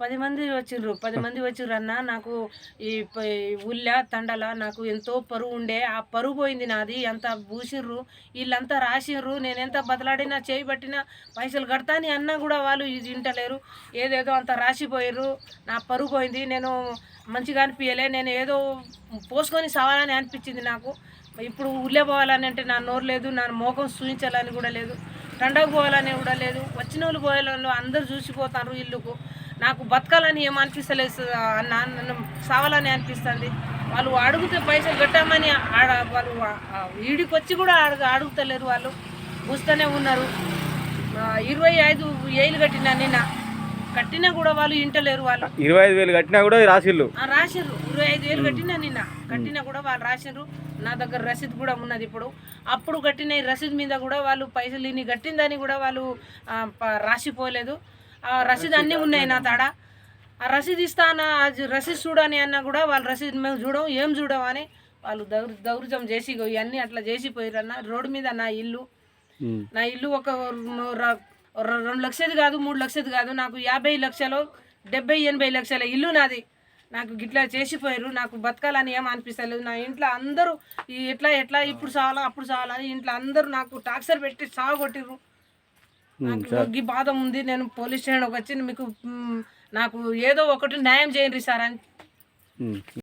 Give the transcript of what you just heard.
పది మంది వచ్చిర్రు పది మంది వచ్చిర్రు అన్న నాకు ఈ ఉల్ల తండల నాకు ఎంతో పరువు ఉండే ఆ పరువు పోయింది నాది ఎంత పూసిర్రు వీళ్ళంతా రాసిర్రు నేను ఎంత బతలాడినా చేయి పట్టినా పైసలు కడతా అని అన్నా కూడా వాళ్ళు ఇది వింటలేరు ఏదేదో అంత రాసిపోయారు నా పరువు పోయింది నేను మంచిగా అనిపించలే నేను ఏదో పోసుకొని సవాలని అనిపించింది నాకు. ఇప్పుడు ఉల్లే పోవాలని అంటే నా నోరు లేదు నా మోకం చూపించాలని కూడా లేదు తండకు పోవాలని కూడా లేదు. వచ్చిన వాళ్ళు పోయేవాళ్ళు అందరూ చూసిపోతారు ఇల్లుకు. నాకు బతకాలని ఏం అనిపిస్తలేదు స- అన్న నన్ను సావాలని అనిపిస్తుంది. వాళ్ళు అడిగితే పైసలు కట్టామని ఆడ వాళ్ళు ఈడికి వచ్చి కూడా అడుగు అడుగుతలేరు వాళ్ళు. చూస్తూనే ఉన్నారు. ఇరవై ఐదు ఏళ్ళు కట్టినా నిన్న. కట్టినా కూడా వాళ్ళు ఇంటలేరు వాళ్ళు. ఇరవై ఐదు వేలు కట్టినా కూడా ఆ, రాసిర్రు. ఇరవై ఐదు వేలు కట్టినా నిన్న. కట్టినా కూడా వాళ్ళు రాసిర్రు. నా దగ్గర రసీదు కూడా ఉన్నది ఇప్పుడు. అప్పుడు కట్టిన ఈ రసీదు మీద కూడా వాళ్ళు పైసలు ఇన్ని కట్టిందని కూడా వాళ్ళు రాసిపోలేదు. రసీదు అన్నీ ఉన్నాయి నా తాడ. ఆ రసీదు ఇస్తానా రసీదు చూడని అన్నా కూడా వాళ్ళు రసీదు మేము చూడం ఏం చూడం అని వాళ్ళు దౌర్ దౌర్జం చేసి ఇవన్నీ అట్లా చేసిపోయారు అన్న రోడ్డు మీద నా ఇల్లు. నా ఇల్లు ఒక రెండు లక్షది కాదు మూడు లక్షది కాదు. నాకు యాభై లక్షలు డెబ్బై ఎనభై లక్షల ఇల్లు నాది. నాకు గిట్లా చేసిపోయారు నాకు బతకాలని ఏం అనిపిస్తలేదు. నా ఇంట్లో అందరూ ఎట్లా ఎట్లా ఇప్పుడు సావాలా అప్పుడు అని ఇంట్లో అందరూ నాకు టాక్సర్ పెట్టి సాగొట్టిర్రు నాకు బాధ ఉంది నేను పోలీస్ స్టేషన్కి వచ్చి మీకు నాకు ఏదో ఒకటి న్యాయం చేయండి సార్ అని.